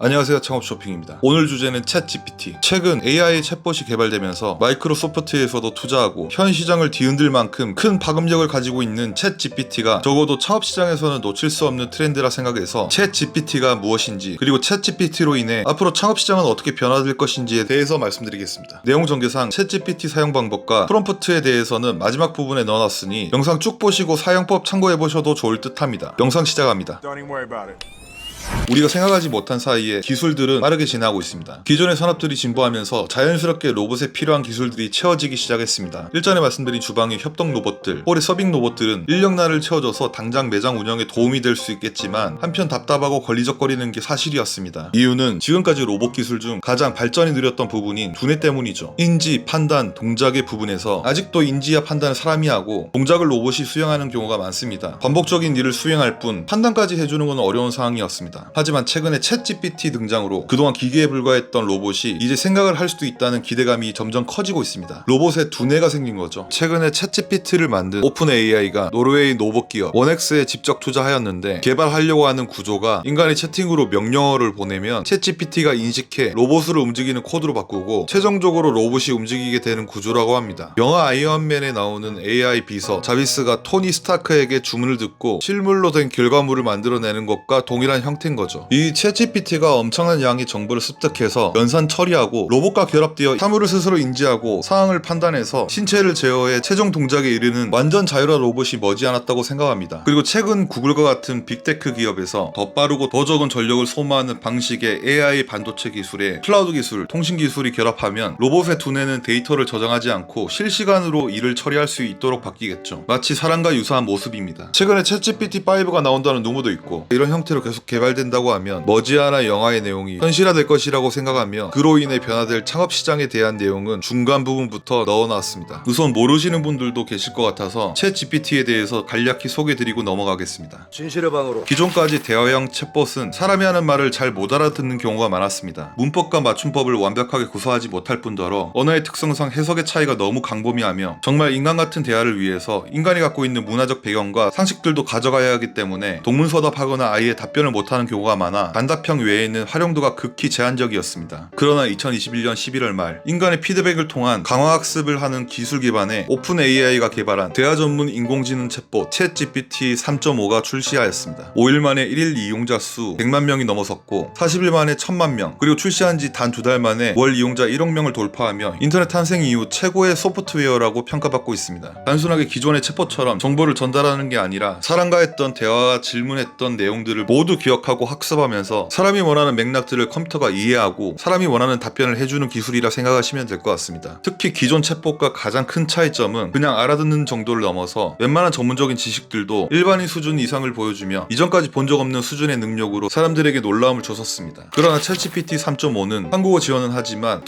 안녕하세요 창업 쇼핑입니다. 오늘 주제는 챗 GPT. 최근 AI 챗봇이 개발되면서 마이크로소프트에서도 투자하고 현 시장을 뒤흔들 만큼 큰 파급력을 가지고 있는 챗 GPT가 적어도 창업 시장에서는 놓칠 수 없는 트렌드라 생각해서 챗 GPT가 무엇인지 그리고 챗 GPT로 인해 앞으로 창업 시장은 어떻게 변화될 것인지에 대해서 말씀드리겠습니다. 내용 전개상 챗 GPT 사용 방법과 프롬프트에 대해서는 마지막 부분에 넣어놨으니 영상 쭉 보시고 사용법 참고해 보셔도 좋을 듯합니다. 영상 시작합니다. 우리가 생각하지 못한 사이에 기술들은 빠르게 진화하고 있습니다. 기존의 산업들이 진보하면서 자연스럽게 로봇에 필요한 기술들이 채워지기 시작했습니다. 일전에 말씀드린 주방의 협동 로봇들, 홀의 서빙 로봇들은 인력날을 채워줘서 당장 매장 운영에 도움이 될 수 있겠지만 한편 답답하고 걸리적거리는 게 사실이었습니다. 이유는 지금까지 로봇 기술 중 가장 발전이 느렸던 부분인 두뇌 때문이죠. 인지, 판단, 동작의 부분에서 아직도 인지와 판단을 사람이 하고 동작을 로봇이 수행하는 경우가 많습니다. 반복적인 일을 수행할 뿐 판단까지 해주는 건 어려운 상황이었습니다. 하지만 최근에 챗 GPT 등장으로 그동안 기계에 불과했던 로봇이 이제 생각을 할 수도 있다는 기대감이 점점 커지고 있습니다. 로봇에 두뇌가 생긴 거죠. 최근에 챗 GPT를 만든 오픈 AI가 노르웨이 노봇 기업 원엑스에 직접 투자하였는데 개발하려고 하는 구조가 인간이 채팅으로 명령어를 보내면 챗 GPT가 인식해 로봇으로 움직이는 코드로 바꾸고 최종적으로 로봇이 움직이게 되는 구조라고 합니다. 영화 아이언맨에 나오는 AI 비서 자비스가 토니 스타크에게 주문을 듣고 실물로 된 결과물을 만들어내는 것과 동일한 형태 인 거죠. 이 챗GPT가 엄청난 양의 정보를 습득해서 연산 처리하고 로봇과 결합되어 사물을 스스로 인지하고 상황을 판단해서 신체를 제어해 최종 동작에 이르는 완전 자율화 로봇이 머지않았다고 생각합니다. 그리고 최근 구글과 같은 빅테크 기업에서 더 빠르고 더 적은 전력을 소모하는 방식의 AI 반도체 기술에 클라우드 기술, 통신 기술이 결합하면 로봇의 두뇌는 데이터를 저장하지 않고 실시간으로 일을 처리할 수 있도록 바뀌겠죠. 마치 사람과 유사한 모습입니다. 최근에 챗GPT5가 나온다는 루머도 있고 이런 형태로 계속 개발 된다고 하면 머지않아 영화의 내용이 현실화될 것이라고 생각하며 그로 인해 변화될 창업 시장에 대한 내용은 중간 부분부터 넣어놨습니다. 우선 모르시는 분들도 계실 것 같아서 챗GPT에 대해서 간략히 소개드리고 넘어가겠습니다. 진실의 방으로 기존까지 대화형 챗봇은 사람이 하는 말을 잘 못 알아듣는 경우가 많았습니다. 문법과 맞춤법을 완벽하게 구사하지 못할 뿐더러 언어의 특성상 해석의 차이가 너무 강범위하며 정말 인간 같은 대화를 위해서 인간이 갖고 있는 문화적 배경과 상식들도 가져가야 하기 때문에 동문서답하거나 아예 답변을 못하는 경우가 많아 단답형 외에는 활용도가 극히 제한적이었습니다. 그러나 2021년 11월 말 인간의 피드백을 통한 강화학습을 하는 기술 기반의 오픈 AI가 개발한 대화 전문 인공지능 챗봇 챗 GPT 3.5가 출시하였습니다. 5일 만에 1일 이용자 수 100만 명이 넘어섰고 40일 만에 1000만 명 그리고 출시한 지 단 두 달 만에 월 이용자 1억 명을 돌파하며 인터넷 탄생 이후 최고의 소프트웨어라고 평가받고 있습니다. 단순하게 기존의 챗봇처럼 정보를 전달하는 게 아니라 사람과 했던 대화와 질문했던 내용들을 모두 기억하 고 학습하면서 사람이 원하는 맥락들을 컴퓨터가 이해하고 사람이 원하는 답변을 해주는 기술이라 생각하시면 될 것 같습니다. 특히 기존 챗봇과 가장 큰 차이점은 그냥 알아듣는 정도를 넘어서 웬만한 전문적인 지식들도 일반인 수준 이상을 보여주며 이전까지 본 적 없는 수준의 능력으로 사람들에게 놀라움을 줬었습니다. 그러나 챗GPT 3.5는 한국어 지원은 하지만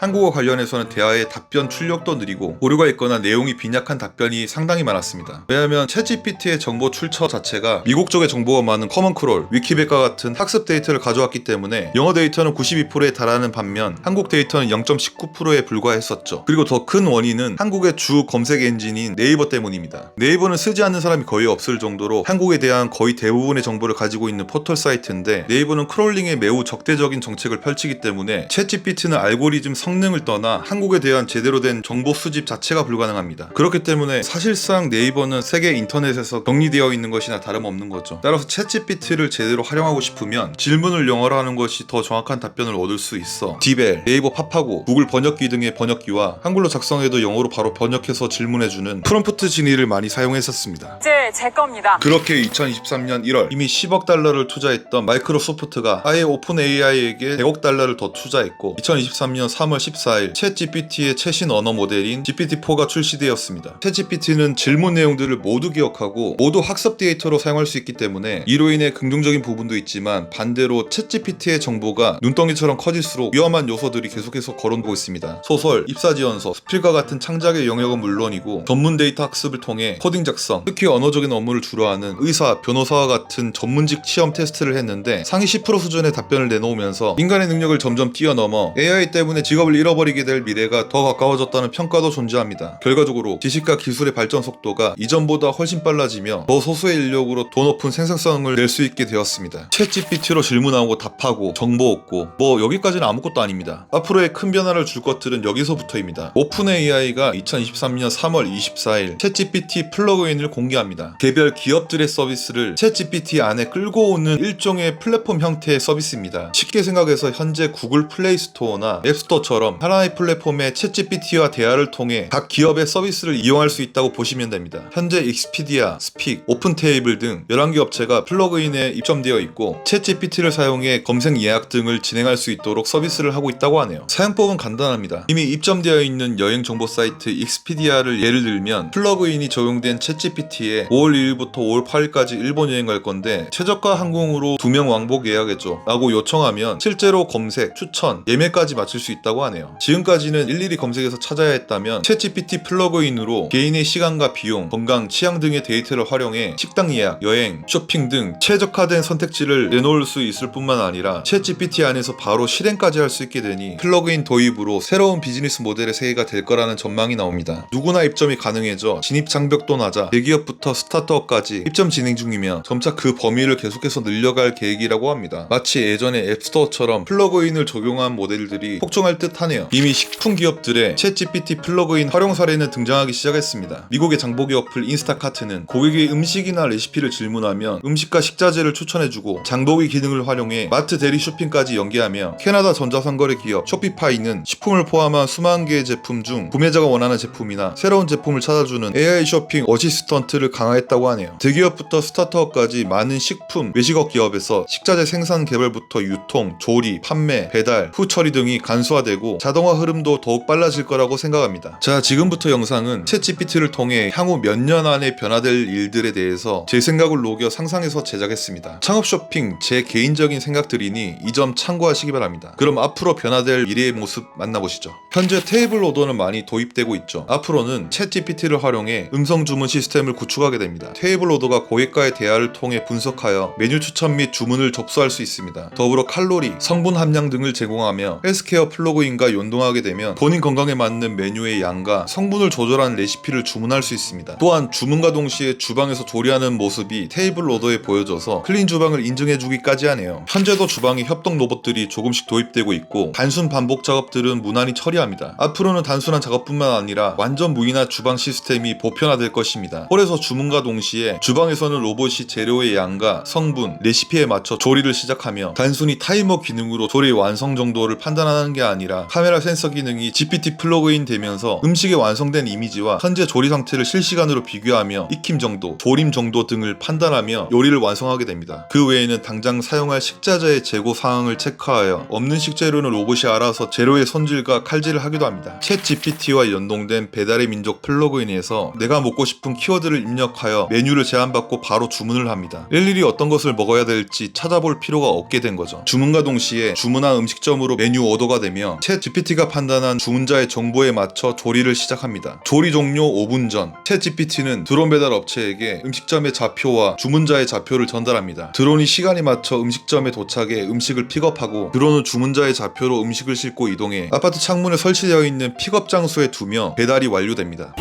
한국어 관련해서는 대화의 답변 출력도 느리고 오류가 있거나 내용이 빈약한 답변이 상당히 많았습니다. 왜냐하면 챗GPT의 정보 출처 자체가 미국 쪽의 정보가 많은 커먼 크롤, 위키 백과 같은 학습 데이터를 가져왔기 때문에 영어 데이터는 92%에 달하는 반면 한국 데이터는 0.19%에 불과했었죠. 그리고 더 큰 원인은 한국의 주 검색 엔진인 네이버 때문입니다. 네이버는 쓰지 않는 사람이 거의 없을 정도로 한국에 대한 거의 대부분의 정보를 가지고 있는 포털 사이트인데 네이버는 크롤링에 매우 적대적인 정책을 펼치기 때문에 챗GPT는 알고리즘 성능을 떠나 한국에 대한 제대로 된 정보 수집 자체가 불가능합니다. 그렇기 때문에 사실상 네이버는 세계 인터넷에서 격리되어 있는 것이나 다름없는 거죠. 따라서 챗GPT를 제대로 활용하고 싶으면 질문을 영어로 하는 것이 더 정확한 답변을 얻을 수 있어. 디벨, 네이버 팝하고 구글 번역기 등의 번역기와 한글로 작성해도 영어로 바로 번역해서 질문해주는 프롬프트 진의를 많이 사용했었습니다. 이제 제 겁니다. 그렇게 2023년 1월 이미 10억 달러를 투자했던 마이크로소프트가 아예 오픈 AI에게 100억 달러를 더 투자했고 2023년 3월 14일 챗 GPT의 최신 언어 모델인 GPT-4가 출시되었습니다. 챗 GPT는 질문 내용들을 모두 기억하고 모두 학습 데이터로 사용할 수 있기 때문에 이로 인해 긍정적인 부분 도 있지만 반대로 챗 GPT의 정보가 눈덩이처럼 커질수록 위험한 요소들이 계속해서 거론되고 있습니다. 소설, 입사지원서, 스필과 같은 창작의 영역은 물론이고 전문 데이터 학습을 통해 코딩 작성, 특히 언어적인 업무를 주로 하는 의사, 변호사와 같은 전문직 시험 테스트를 했는데 상위 10% 수준의 답변을 내놓으면서 인간의 능력을 점점 뛰어넘어 AI 때문에 직업을 잃어버리게 될 미래가 더 가까워졌다는 평가도 존재합니다. 결과적으로 지식과 기술의 발전 속도가 이전보다 훨씬 빨라지며 더 소수의 인력으로 더 높은 생산성을 낼 수 있게 되었습니다. 있습니다. 챗 GPT로 질문하고 답하고 정보 얻고 뭐 여기까지는 아무것도 아닙니다. 앞으로의 큰 변화를 줄 것들은 여기서부터입니다. 오픈 AI가 2023년 3월 24일 챗 GPT 플러그인을 공개합니다. 개별 기업들의 서비스를 챗 GPT 안에 끌고 오는 일종의 플랫폼 형태의 서비스입니다. 쉽게 생각해서 현재 구글 플레이 스토어나 앱스토어처럼 하나의 플랫폼에 챗 GPT와 대화를 통해 각 기업의 서비스를 이용할 수 있다고 보시면 됩니다. 현재 익스피디아, 스픽, 오픈테이블 등 11개 업체가 플러그인에 입점 되어 있고 챗 GPT를 사용해 검색 예약 등을 진행할 수 있도록 서비스를 하고 있다고 하네요. 사용법은 간단합니다. 이미 입점되어 있는 여행 정보 사이트 익스피디아를 예를 들면 플러그인이 적용된 챗 GPT에 5월 1일부터 5월 8일까지 일본 여행 갈 건데 최저가 항공으로 두 명 왕복 예약해줘 라고 요청하면 실제로 검색, 추천, 예매까지 마칠 수 있다고 하네요. 지금까지는 일일이 검색해서 찾아야 했다면 챗 GPT 플러그인으로 개인의 시간과 비용, 건강, 취향 등의 데이터를 활용해 식당 예약, 여행, 쇼핑 등 최적화된 선 택지를 내놓을 수 있을 뿐만 아니라 챗 GPT 안에서 바로 실행까지 할 수 있게 되니 플러그인 도입으로 새로운 비즈니스 모델의 세계가 될 거라는 전망이 나옵니다. 누구나 입점이 가능해져 진입 장벽도 낮아 대기업부터 스타트업까지 입점 진행 중이며 점차 그 범위를 계속해서 늘려갈 계획이라고 합니다. 마치 예전에 앱스토어처럼 플러그인을 적용한 모델들이 폭증할 듯하네요. 이미 식품 기업들의 챗 GPT 플러그인 활용 사례는 등장하기 시작했습니다. 미국의 장보기 어플 인스타카트는 고객의 음식이나 레시피를 질문하면 음식과 식자재를 추천해주고 장보기 기능을 활용해 마트 대리 쇼핑까지 연계하며 캐나다 전자상거래 기업 쇼피파이는 식품을 포함한 수만 개의 제품 중 구매자가 원하는 제품이나 새로운 제품을 찾아주는 AI 쇼핑 어시스턴트를 강화했다고 하네요. 대기업부터 스타트업까지 많은 식품, 외식업 기업에서 식자재 생산 개발부터 유통, 조리, 판매, 배달, 후 처리 등이 간소화되고 자동화 흐름도 더욱 빨라질 거라고 생각합니다. 자, 지금부터 영상은 챗 GPT를 통해 향후 몇 년 안에 변화될 일들에 대해서 제 생각을 녹여 상상해서 제작했습니다. 창업 쇼핑 제 개인적인 생각들이니 이 점 참고하시기 바랍니다. 그럼 앞으로 변화될 미래의 모습 만나보시죠. 현재 테이블 오더는 많이 도입되고 있죠. 앞으로는 챗 GPT를 활용해 음성 주문 시스템을 구축하게 됩니다. 테이블 오더가 고객과의 대화를 통해 분석하여 메뉴 추천 및 주문을 접수할 수 있습니다. 더불어 칼로리, 성분 함량 등을 제공하며 헬스케어 플러그인과 연동하게 되면 본인 건강에 맞는 메뉴의 양과 성분을 조절한 레시피를 주문할 수 있습니다. 또한 주문과 동시에 주방에서 조리하는 모습이 테이블 오더에 보여져서 클린 주방 을 인증해주기까지 하네요. 현재도 주방에 협동 로봇들이 조금씩 도입되고 있고 단순 반복 작업들은 무난히 처리합니다. 앞으로는 단순한 작업뿐만 아니라 완전 무인화 주방 시스템이 보편화될 것입니다. 홀에서 주문과 동시에 주방에서는 로봇이 재료의 양과 성분, 레시피에 맞춰 조리를 시작하며 단순히 타이머 기능으로 조리 완성 정도를 판단하는 게 아니라 카메라 센서 기능이 GPT 플러그인 되면서 음식의 완성된 이미지와 현재 조리 상태를 실시간으로 비교하며 익힘 정도, 조림 정도 등을 판단하며 요리를 완성하게 됩니다. 그 외에는 당장 사용할 식자재의 재고 사항을 체크하여 없는 식재료는 로봇이 알아서 재료의 손질과 칼질을 하기도 합니다. 챗 GPT와 연동된 배달의 민족 플러그인에서 내가 먹고 싶은 키워드를 입력하여 메뉴를 제안받고 바로 주문을 합니다. 일일이 어떤 것을 먹어야 될지 찾아볼 필요가 없게 된 거죠. 주문과 동시에 주문한 음식점으로 메뉴 오더가 되며 챗 GPT가 판단한 주문자의 정보에 맞춰 조리를 시작합니다. 조리 종료 5분 전, 챗 GPT는 드론 배달 업체에게 음식점의 좌표와 주문자의 좌표를 전달합니다. 드론 이 시간에 맞춰 음식점에 도착해 음식을 픽업하고 드론은 주문자의 좌표로 음식을 싣고 이동해 아파트 창문에 설치되어 있는 픽업 장소에 두며 배달이 완료됩니다.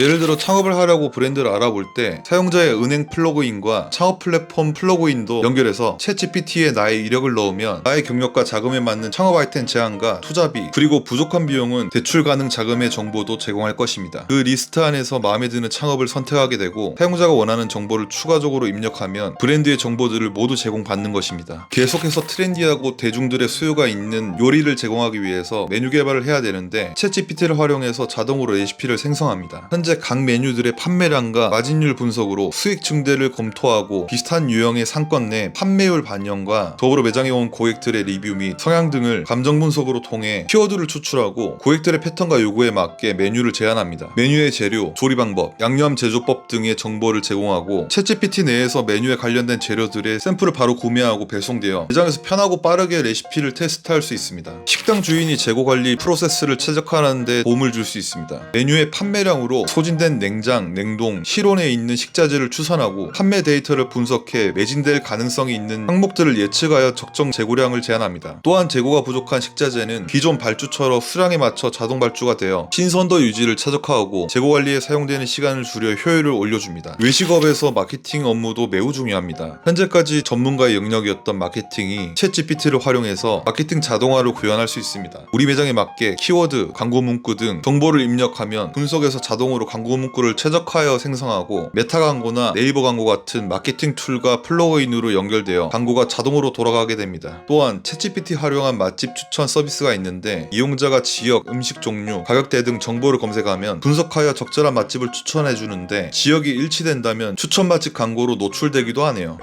예를 들어 창업을 하려고 브랜드를 알아볼 때 사용자의 은행 플러그인과 창업 플랫폼 플러그인도 연결해서 챗 GPT에 나의 이력을 넣으면 나의 경력과 자금에 맞는 창업 아이템 제안과 투자비 그리고 부족한 비용은 대출 가능 자금의 정보도 제공할 것입니다. 그 리스트 안에서 마음에 드는 창업을 선택하게 되고 사용자가 원하는 정보를 추가적으로 입력하면 브랜드의 정보들을 모두 제공받는 것입니다. 계속해서 트렌디하고 대중들의 수요가 있는 요리를 제공하기 위해서 메뉴 개발을 해야 되는데 챗 GPT를 활용해서 자동으로 레시피를 생성합니다. 현재 각 메뉴들의 판매량과 마진율 분석으로 수익 증대를 검토하고 비슷한 유형의 상권 내 판매율 반영과 더불어 매장에 온 고객들의 리뷰 및 성향 등을 감정 분석으로 통해 키워드를 추출하고 고객들의 패턴과 요구에 맞게 메뉴를 제안합니다. 메뉴의 재료, 조리 방법, 양념 제조법 등의 정보를 제공하고 챗GPT 내에서 메뉴에 관련된 재료들의 샘플을 바로 구매하고 배송되어 매장에서 편하고 빠르게 레시피를 테스트할 수 있습니다. 식당 주인이 재고 관리 프로세스를 최적화하는 데 도움을 줄 수 있습니다. 메뉴의 판매량으로 소진된 냉장, 냉동, 실온에 있는 식자재를 추산하고 판매 데이터를 분석해 매진될 가능성이 있는 항목들을 예측하여 적정 재고량을 제한합니다. 또한 재고가 부족한 식자재는 기존 발주처럼 수량에 맞춰 자동 발주가 되어 신선도 유지를 최적화하고 재고 관리에 사용되는 시간을 줄여 효율을 올려줍니다. 외식업에서 마케팅 업무도 매우 중요합니다. 현재까지 전문가의 영역이었던 마케팅이 챗GPT를 활용해서 마케팅 자동화를 구현할 수 있습니다. 우리 매장에 맞게 키워드, 광고 문구 등 정보를 입력하면 분석해서 자동으로 광고 문구를 최적화하여 생성하고 메타 광고나 네이버 광고 같은 마케팅 툴과 플러그인으로 연결되어 광고가 자동으로 돌아가게 됩니다. 또한 챗GPT 활용한 맛집 추천 서비스가 있는데 이용자가 지역, 음식 종류, 가격대 등 정보를 검색하면 분석하여 적절한 맛집을 추천해 주는데 지역이 일치된다면 추천 맛집 광고로 노출되기도 하네요.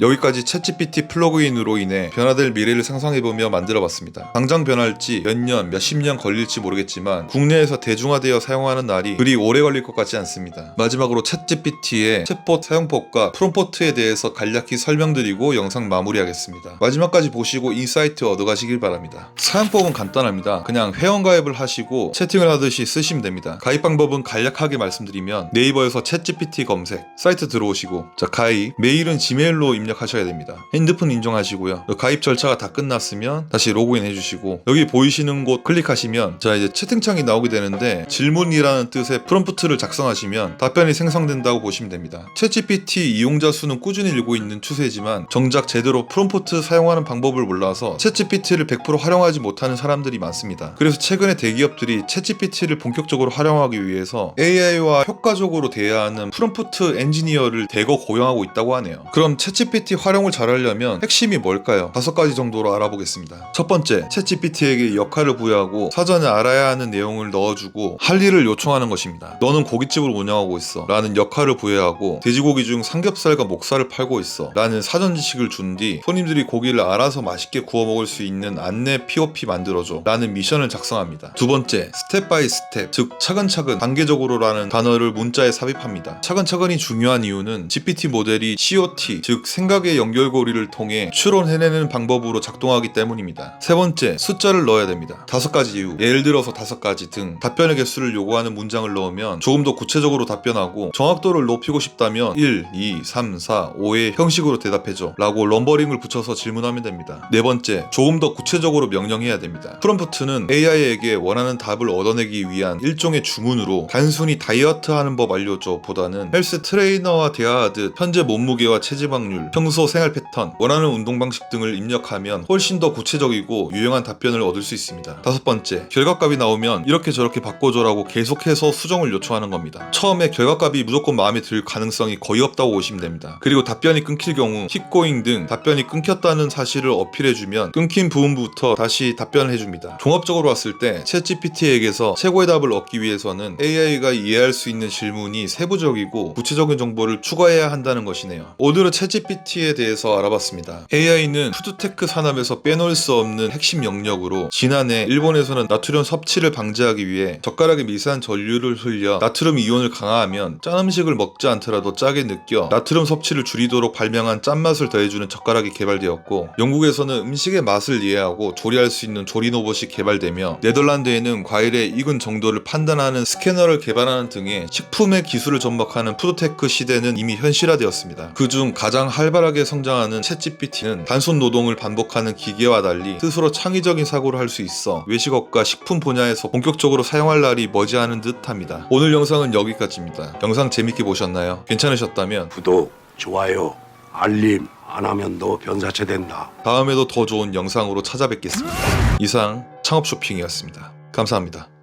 여기까지 챗GPT 플러그인으로 인해 변화될 미래를 상상해보며 만들어봤습니다. 당장 변할지 몇 년, 몇십 년 걸릴지 모르겠지만 국내에서 대중화되어 사용하는 날이 그리 오래 걸릴 것 같지 않습니다. 마지막으로 챗GPT의 챗봇 사용법과 프롬포트에 대해서 간략히 설명드리고 영상 마무리하겠습니다. 마지막까지 보시고 인사이트 얻어가시길 바랍니다. 사용법은 간단합니다. 그냥 회원가입을 하시고 채팅을 하듯이 쓰시면 됩니다. 가입 방법은 간략하게 말씀드리면 네이버에서 챗GPT 검색, 사이트 들어오시고 자 가입, 메일은 지메일로 입력 하셔야 됩니다. 핸드폰 인정하시고요. 가입 절차가 다 끝났으면 다시 로그인 해주시고 여기 보이시는 곳 클릭하시면 자 이제 채팅창이 나오게 되는데 질문이라는 뜻의 프롬프트를 작성하시면 답변이 생성된다고 보시면 됩니다. 챗GPT 이용자 수는 꾸준히 늘고 있는 추세지만 정작 제대로 프롬프트 사용하는 방법을 몰라서 챗GPT를 100% 활용하지 못하는 사람들이 많습니다. 그래서 최근에 대기업들이 챗GPT를 본격적으로 활용하기 위해서 AI와 효과적으로 대화하는 프롬프트 엔지니어를 대거 고용하고 있다고 하네요. 그럼 챗GPT 활용을 잘하려면 핵심이 뭘까요? 다섯 가지 정도로 알아보겠습니다. 첫 번째, 챗GPT에게 역할을 부여하고 사전에 알아야 하는 내용을 넣어주고 할 일을 요청하는 것입니다. 너는 고깃집을 운영하고 있어. 라는 역할을 부여하고 돼지고기 중 삼겹살과 목살을 팔고 있어. 라는 사전 지식을 준 뒤 손님들이 고기를 알아서 맛있게 구워 먹을 수 있는 안내 POP 만들어줘. 라는 미션을 작성합니다. 두 번째, 스텝 바이 스텝, 즉 차근차근 단계적으로라는 단어를 문자에 삽입합니다. 차근차근이 중요한 이유는 GPT 모델이 COT, 즉 생 각의 연결고리를 통해 추론해내는 방법으로 작동하기 때문입니다. 세 번째, 숫자를 넣어야 됩니다. 다섯 가지 이유, 예를 들어서 다섯 가지 등 답변의 개수를 요구하는 문장을 넣으면 조금 더 구체적으로 답변하고 정확도를 높이고 싶다면 1, 2, 3, 4, 5의 형식으로 대답해줘 라고 럼버링을 붙여서 질문하면 됩니다. 네 번째, 조금 더 구체적으로 명령해야 됩니다. 프롬프트는 AI에게 원하는 답을 얻어내기 위한 일종의 주문으로 단순히 다이어트 하는 법 알려줘 보다는 헬스 트레이너와 대화하듯 현재 몸무게와 체지방률, 평소 생활 패턴, 원하는 운동 방식 등을 입력하면 훨씬 더 구체적이고 유용한 답변을 얻을 수 있습니다. 다섯 번째, 결과값이 나오면 이렇게 저렇게 바꿔줘라고 계속해서 수정을 요청하는 겁니다. 처음에 결과값이 무조건 마음에 들 가능성이 거의 없다고 보시면 됩니다. 그리고 답변이 끊길 경우 킵고잉 등 답변이 끊겼다는 사실을 어필해주면 끊긴 부분부터 다시 답변을 해줍니다. 종합적으로 봤을 때 챗GPT에게서 최고의 답을 얻기 위해서는 AI가 이해할 수 있는 질문이 세부적이고 구체적인 정보를 추가해야 한다는 것이네요. 오늘은 챗GPT 에 대해서 알아봤습니다. AI는 푸드테크 산업에서 빼놓을 수 없는 핵심 영역으로 지난해 일본에서는 나트륨 섭취를 방지하기 위해 젓가락에 미세한 전류를 흘려 나트륨 이온을 강화하면 짠 음식을 먹지 않더라도 짜게 느껴 나트륨 섭취를 줄이도록 발명한 짠맛을 더해주는 젓가락이 개발되었고 영국에서는 음식의 맛을 이해하고 조리할 수 있는 조리 로봇이 개발되며 네덜란드에는 과일의 익은 정도를 판단하는 스캐너를 개발하는 등의 식품의 기술을 접목하는 푸드테크 시대는 이미 현실화되었습니다. 그중 가장 활발하게 성장하는 챗GPT는 단순 노동을 반복하는 기계와 달리 스스로 창의적인 사고를 할 수 있어 외식업과 식품 분야에서 본격적으로 사용할 날이 머지않은 듯합니다. 오늘 영상은 여기까지입니다. 영상 재밌게 보셨나요? 괜찮으셨다면 구독, 좋아요, 알림 안 하면 너 변사체 된다. 다음에도 더 좋은 영상으로 찾아뵙겠습니다. 이상 창업 쇼핑이었습니다. 감사합니다.